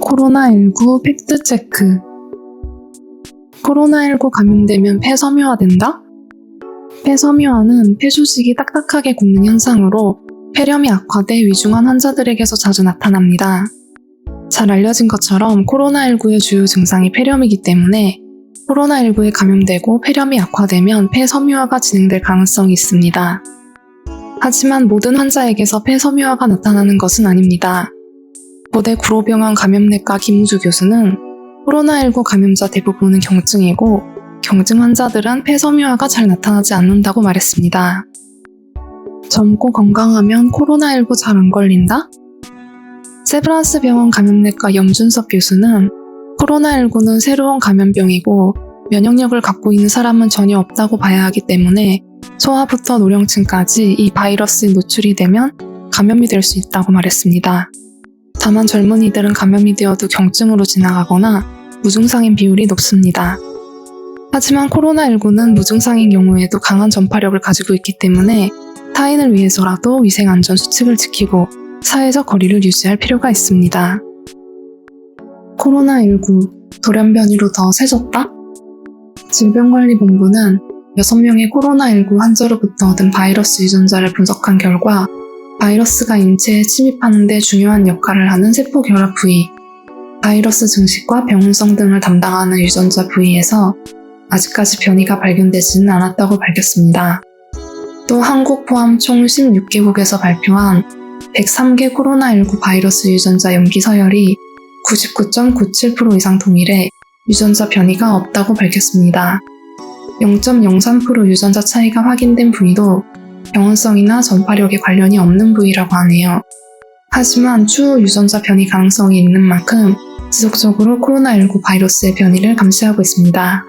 코로나19 팩트체크 코로나19 감염되면 폐섬유화된다? 폐섬유화는 폐조직이 딱딱하게 굳는 현상으로 폐렴이 악화돼 위중한 환자들에게서 자주 나타납니다. 잘 알려진 것처럼 코로나19의 주요 증상이 폐렴이기 때문에 코로나19에 감염되고 폐렴이 악화되면 폐섬유화가 진행될 가능성이 있습니다. 하지만 모든 환자에게서 폐섬유화가 나타나는 것은 아닙니다. 고대 구로병원 감염내과 김우주 교수는 코로나19 감염자 대부분은 경증이고 경증 환자들은 폐섬유화가 잘 나타나지 않는다고 말했습니다. 젊고 건강하면 코로나19 잘 안 걸린다? 세브란스 병원 감염내과 염준석 교수는 코로나19는 새로운 감염병이고 면역력을 갖고 있는 사람은 전혀 없다고 봐야 하기 때문에 소아부터 노령층까지 이 바이러스에 노출이 되면 감염이 될 수 있다고 말했습니다. 다만 젊은이들은 감염이 되어도 경증으로 지나가거나 무증상인 비율이 높습니다. 하지만 코로나19는 무증상인 경우에도 강한 전파력을 가지고 있기 때문에 타인을 위해서라도 위생 안전 수칙을 지키고 사회적 거리를 유지할 필요가 있습니다. 코로나19 돌연변이로 더 세졌다? 질병관리본부는 6명의 코로나19 환자로부터 얻은 바이러스 유전자를 분석한 결과 바이러스가 인체에 침입하는 데 중요한 역할을 하는 세포 결합 부위, 바이러스 증식과 병원성 등을 담당하는 유전자 부위에서 아직까지 변이가 발견되지는 않았다고 밝혔습니다. 또 한국 포함 총 16개국에서 발표한 103개 코로나19 바이러스 유전자 염기 서열이 99.97% 이상 동일해 유전자 변이가 없다고 밝혔습니다. 0.03% 유전자 차이가 확인된 부위도 병원성이나 전파력에 관련이 없는 부위라고 하네요. 하지만 추후 유전자 변이 가능성이 있는 만큼 지속적으로 코로나19 바이러스의 변이를 감시하고 있습니다.